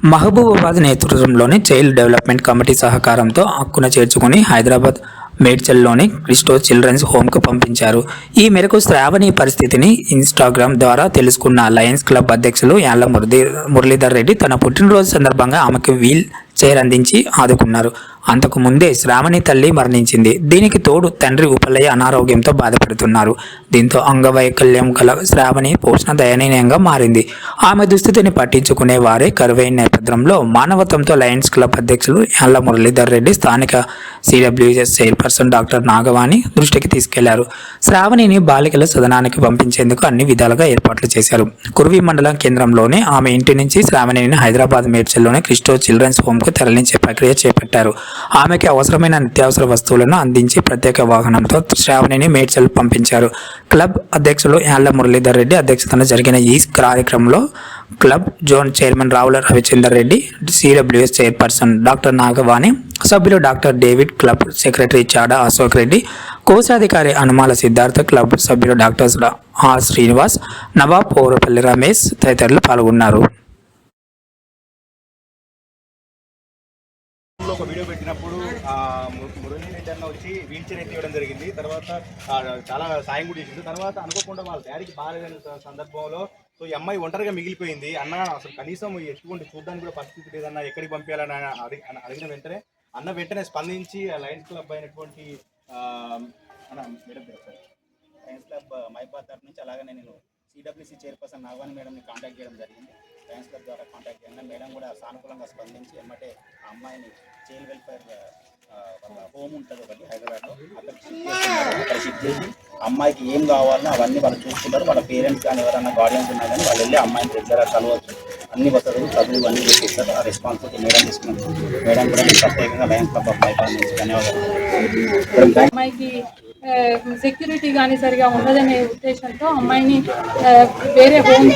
మహబూబాబాద్ నేతృత్వంలోని child development committee సహకారంతో హక్కున చేర్చుకుని హైదరాబాద్ మేడ్చల్లోని క్రిస్టో చిల్డ్రన్స్ హోమ్కు పంపించారు. ఈ మేరకు శ్రావణి పరిస్థితిని ఇన్స్టాగ్రామ్ ద్వారా తెలుసుకున్న లయన్స్ క్లబ్ అధ్యక్షులు యాళ్ళ మురళీ మురళీధర్ రెడ్డి తన పుట్టినరోజు సందర్భంగా ఆమెకు వీల్ చైర్ అందించి ఆదుకున్నారు. అంతకు ముందే శ్రావణి తల్లి మరణించింది. దీనికి తోడు తండ్రి ఉపలయ్య అనారోగ్యంతో బాధపడుతున్నారు. దీంతో అంగవైకల్యం గల శ్రావణి పోషణ దయనీయంగా మారింది. ఆమె దుస్థితిని పట్టించుకునే వారే కరువైన నేపథ్యంలో మానవత్వంతో లయన్స్ క్లబ్ అధ్యక్షులు యాళ్ళ మురళీధర్ రెడ్డి స్థానిక సిడబ్ల్యూఎస్ చైర్పర్సన్ డాక్టర్ నాగవాణి దృష్టికి తీసుకెళ్ళారు. శ్రావణిని బాలికల సదనానికి పంపించేందుకు అన్ని విధాలుగా ఏర్పాట్లు చేశారు. కుర్వి మండలం కేంద్రంలోనే ఆమె ఇంటి నుంచి శ్రావణిని హైదరాబాద్ మేడ్చల్లోని క్రిస్టో చిల్డ్రన్స్ హోమ్కు తరలించే ప్రక్రియ చేపట్టారు. ఆమెకి అవసరమైన నిత్యావసర వస్తువులను అందించి ప్రత్యేక వాహనంతో శ్రావణిని మేడ్చల్ పంపించారు. క్లబ్ అధ్యక్షులు యాళ్ళ మురళీధర్ రెడ్డి అధ్యక్షతన జరిగిన ఈ కార్యక్రమంలో club zone chairman Ravula Ravichander Reddy CWS chairperson doctor Nagavani సభ్యులు doctor David club secretary Chada Ashok Reddy కోశాధికారి అనుమాల సిద్ధార్థ క్లబ్ సభ్యులు డాక్టర్ ఆర్ శ్రీనివాస్ నవాబ్ పౌరపల్లి రమేష్ తదితరులు పాల్గొన్నారు. ఒక వీడియో పెట్టినప్పుడు ఆ, మురళీ రెడ్డి అన్న వచ్చి వీల్ చైర్ ఎత్తివ్వడం జరిగింది. తర్వాత చాలా సాయం కూడా చేసింది తర్వాత అనుకోకుండా వాళ్ళ డాడీకి బాగాలేని సందర్భంలో సో ఈ అమ్మాయి ఒంటరిగా మిగిలిపోయింది. అన్న అసలు కనీసం ఎత్తుకుంటే చూడడానికి కూడా పరిస్థితి లేదన్న ఎక్కడికి పంపించాలని అడిగి- అడిగిన వెంటనే అన్న వెంటనే స్పందించి ఆ లయన్స్ క్లబ్ అయినటువంటి అన్న మేడం సైన్స్ లయన్స్ క్లబ్ మైబాద్ తరఫు నుంచి అలాగే నేను సిడబ్ల్యూసీ చైర్పర్సన్ నాగవాణి మేడంని కాంటాక్ట్ చేయడం జరిగింది. లయన్స్ క్లబ్ మేడం కూడా సానుకూలంగా స్పందించి ఎమ్మటే ఆ అమ్మాయిని జైల్ వెల్ఫేర్ వాళ్ళ హోమ్ ఉంటుంది ఒకటి హైదరాబాద్లో. అక్కడ అక్కడ షిఫ్ట్ చేసి అమ్మాయికి ఏం కావాలో అవన్నీ వాళ్ళు చూసుకుంటారు. వాళ్ళ పేరెంట్స్ కానీ ఎవరైనా గార్డియన్స్ ఉన్నా కానీ వాళ్ళు వెళ్ళి అమ్మాయిని తెచ్చారు కలవచ్చు అన్ని వసతులు చదువు అన్ని చేపిస్తారు. ఆ రెస్పాన్సిబిలిటీ మేడం తీసుకున్నారు. మేడం కూడా ప్రత్యేకంగా లయన్స్ క్లబ్ ఆఫ్ నుంచి ధన్యవాదాలు. అమ్మాయికి సెక్యూరిటీ కానీ సరిగా ఉండదనే ఉద్దేశంతో అమ్మాయిని వేరే హోమ్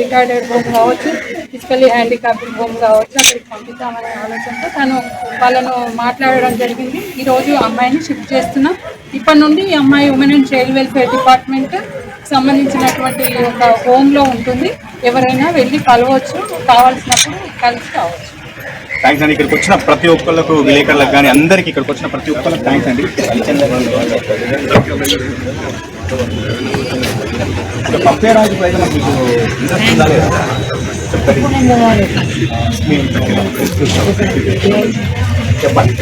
రిటార్డెడ్ హోమ్ కావచ్చు ఫిజికలీ హ్యాండిక్యాప్డ్ హోమ్ కావచ్చు అక్కడికి పంపిద్దామనే ఆలోచనతో తను వాళ్ళను మాట్లాడడం జరిగింది. ఈరోజు అమ్మాయిని షిఫ్ట్ చేస్తున్నాం. ఇప్పటి నుండి ఈ అమ్మాయి women and child welfare department సంబంధించినటువంటి ఒక హోమ్లో ఉంటుంది. ఎవరైనా వెళ్ళి కలవచ్చు కావాల్సినప్పుడు కలిసి కావచ్చు థ్యాంక్స్ అండి. ఇక్కడికి వచ్చిన ప్రతి ఒక్కళ్ళకు విలేకరులకు కానీ అందరికీ ఇక్కడికి వచ్చిన ప్రతి ఒక్కళ్ళకి థ్యాంక్స్ అండి. ఇప్పుడు పంపేయడానికి మీకు చెప్పండి.